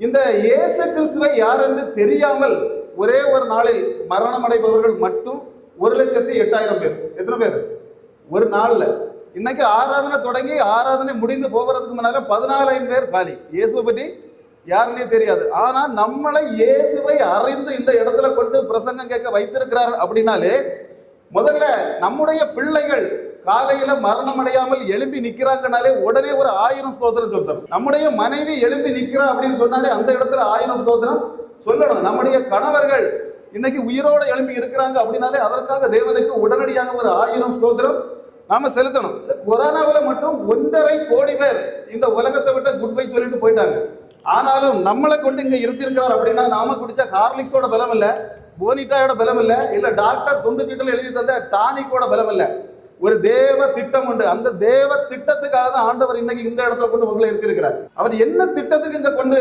இந்த இயேசு கிறிஸ்துவை யார் என்று தெரியாமல் ஒரே ஒரு நாளில் மரணம் அடைபவர்கள் மட்டும் ஒரு லட்சத்தி எட்டாயிரம் பேர். எத்தனை பேர்? ஒரு நாளில். இன்னைக்கு ஆராதனை தொடங்கி ஆராதனை முடிந்து போகிறதுக்கு முன்னால பதினாலாயிரம் பேர் காலி. இயேசுவை பற்றி யாருன்னே தெரியாது. ஆனால் நம்மளை இயேசுவை அறிந்து இந்த இடத்துல கொண்டு பிரசங்கம் கேட்க வைத்திருக்கிறார் அப்படின்னாலே முதல்ல நம்முடைய பிள்ளைகள் காலையில மரணம் அடையாமல் எழும்பி நிக்கிறாங்கனாலே உடனே ஒரு ஆயிரம் ஸ்தோத்திரம் சொல்லணும் நம்முடைய மனைவி எழும்பி நிக்கிறா அப்படின்னு சொன்னாலே அந்த இடத்துல ஆயிரம் ஸ்தோத்திரம் சொல்லணும். நம்முடைய கணவர்கள் இன்னைக்கு உயிரோட எழும்பி இருக்கிறாங்க அப்படின்னாலே அதற்காக தேவனுக்கு உடனடியாக ஒரு ஆயிரம் ஸ்தோத்திரம் நாம செலுத்தணும். கொரோனாவில் மட்டும் ஒன்றரை கோடி பேர் இந்த உலகத்தை விட்டு குட் பை சொல்லிட்டு போயிட்டாங்க. ஆனாலும் நம்மளை கொண்டு இங்கே இருந்திருக்கிறார் அப்படின்னா நாம குடிச்ச ஹார்லிக்ஸோட பலம் இல்லை போனிட்டாயோட பலம் இல்லை இல்லை டாக்டர் துண்டு சீட்டில் எழுதி தந்த டானிக்கோட பலம் இல்லை. ஒரு தேவ திட்டம் உண்டு. அந்த தேவ திட்டத்துக்காக தான் ஆண்டவர் இன்னைக்கு இந்த இடத்துல கொண்டு உங்களை இருக்கிறார் அவர் என்ன திட்டத்துக்கு இந்த கொண்டு